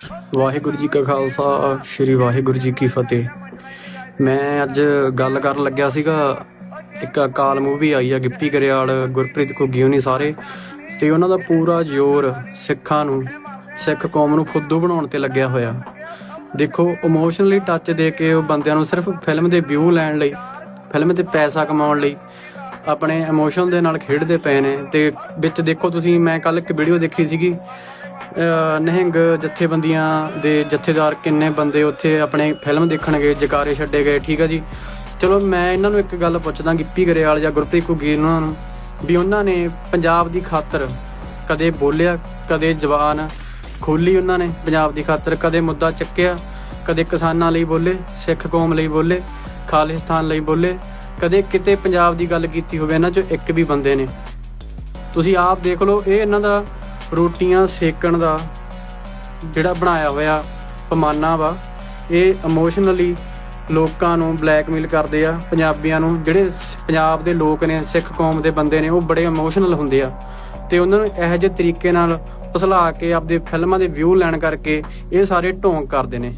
ਵਾਹਿਗੁਰੂ ਜੀ ਕਾ ਖਾਲਸਾ, ਸ੍ਰੀ ਵਾਹਿਗੁਰੂ ਜੀ ਕੀ ਫਤਿਹ। ਮੈਂ ਅੱਜ ਗੱਲ ਕਰਨ ਲੱਗਿਆ ਸੀਗਾ, ਇੱਕ ਅਕਾਲ ਮੂਵੀ ਆਈ ਆ ਗਿੱਪੀ ਗਰੇਵਾਲ, ਗੁਰਪ੍ਰੀਤ ਘੁੱਗੀ ਹੋਣੀ ਸਾਰੇ, ਤੇ ਉਹਨਾਂ ਦਾ ਪੂਰਾ ਜ਼ੋਰ ਸਿੱਖਾਂ ਨੂੰ, ਸਿੱਖ ਕੌਮ ਨੂੰ ਫੁੱਦੂ ਬਣਾਉਣ ਤੇ ਲੱਗਿਆ ਹੋਇਆ। ਦੇਖੋ ਇਮੋਸ਼ਨਲੀ ਟੱਚ ਦੇ ਕੇ ਉਹ ਬੰਦਿਆਂ ਨੂੰ ਸਿਰਫ ਫਿਲਮ ਦੇ ਵਿਊ ਲੈਣ ਲਈ ਫਿਲਮ ਤੇ ਪੈਸਾ ਕਮਾਉਣ ਲਈ ਆਪਣੇ ਇਮੋਸ਼ਨ ਦੇ ਨਾਲ ਖੇਡਦੇ ਪਏ ਨੇ, ਤੇ ਵਿੱਚ ਦੇਖੋ ਤੁਸੀਂ, ਮੈਂ ਕੱਲ ਇੱਕ ਵੀਡੀਓ ਦੇਖੀ ਸੀਗੀ ਨਿਹੰਗ ਜਥੇਬੰਦੀਆਂ ਦੇ ਜਥੇਦਾਰ ਕਿੰਨੇ ਬੰਦੇ ਉੱਥੇ ਆਪਣੇ ਫਿਲਮ ਦੇਖਣ ਗਏ, ਜਕਾਰੇ ਛੱਡੇ ਗਏ, ਠੀਕ ਆ ਜੀ? ਚਲੋ, ਮੈਂ ਇਹਨਾਂ ਨੂੰ ਇੱਕ ਗੱਲ ਪੁੱਛਦਾ, ਗਿੱਪੀ ਗਰੇਵਾਲ ਜਾਂ ਗੁਰਪ੍ਰੀਤ ਕੁਗੀਰ ਉਹਨਾਂ ਨੂੰ ਵੀ ਉਹਨਾਂ ਨੇ ਪੰਜਾਬ ਦੀ ਖਾਤਰ ਕਦੇ ਬੋਲਿਆ, ਕਦੇ ਜ਼ਬਾਨ ਖੋਲੀ ਉਹਨਾਂ ਨੇ ਪੰਜਾਬ ਦੀ ਖਾਤਰ, ਕਦੇ ਮੁੱਦਾ ਚੱਕਿਆ, ਕਦੇ ਕਿਸਾਨਾਂ ਲਈ ਬੋਲੇ, ਸਿੱਖ ਕੌਮ ਲਈ ਬੋਲੇ, ਖਾਲਿਸਤਾਨ ਲਈ ਬੋਲੇ, ਕਦੇ ਕਿਤੇ ਪੰਜਾਬ ਦੀ ਗੱਲ ਕੀਤੀ ਹੋਵੇ, ਇਹਨਾਂ ਚੋਂ ਇੱਕ ਵੀ ਬੰਦੇ ਨੇ। ਤੁਸੀਂ ਆਪ ਦੇਖ ਲਓ, ਇਹ ਇਹਨਾਂ ਦਾ ਰੋਟੀਆਂ ਸੇਕਣ ਦਾ ਜਿਹੜਾ ਬਣਾਇਆ ਹੋਇਆ ਪਮਾਨਾ ਵਾ, ਇਹ ਇਮੋਸ਼ਨਲੀ ਲੋਕਾਂ ਨੂੰ ਬਲੈਕਮੇਲ ਕਰਦੇ ਆ, ਪੰਜਾਬੀਆਂ ਨੂੰ, ਜਿਹੜੇ ਪੰਜਾਬ ਦੇ ਲੋਕ ਨੇ, ਸਿੱਖ ਕੌਮ ਦੇ ਬੰਦੇ ਨੇ, ਉਹ ਬੜੇ ਇਮੋਸ਼ਨਲ ਹੁੰਦੇ ਆ। ਤੇ ਉਹਨਾਂ ਨੂੰ ਇਹੋ ਜਿਹੇ ਤਰੀਕੇ ਨਾਲ ਫਸਲਾ ਕੇ ਆਪਦੇ ਫਿਲਮਾਂ ਦੇ ਵਿਊ ਲੈਣ ਕਰਕੇ ਇਹ ਸਾਰੇ ਢੋਂਗ ਕਰਦੇ ਨੇ।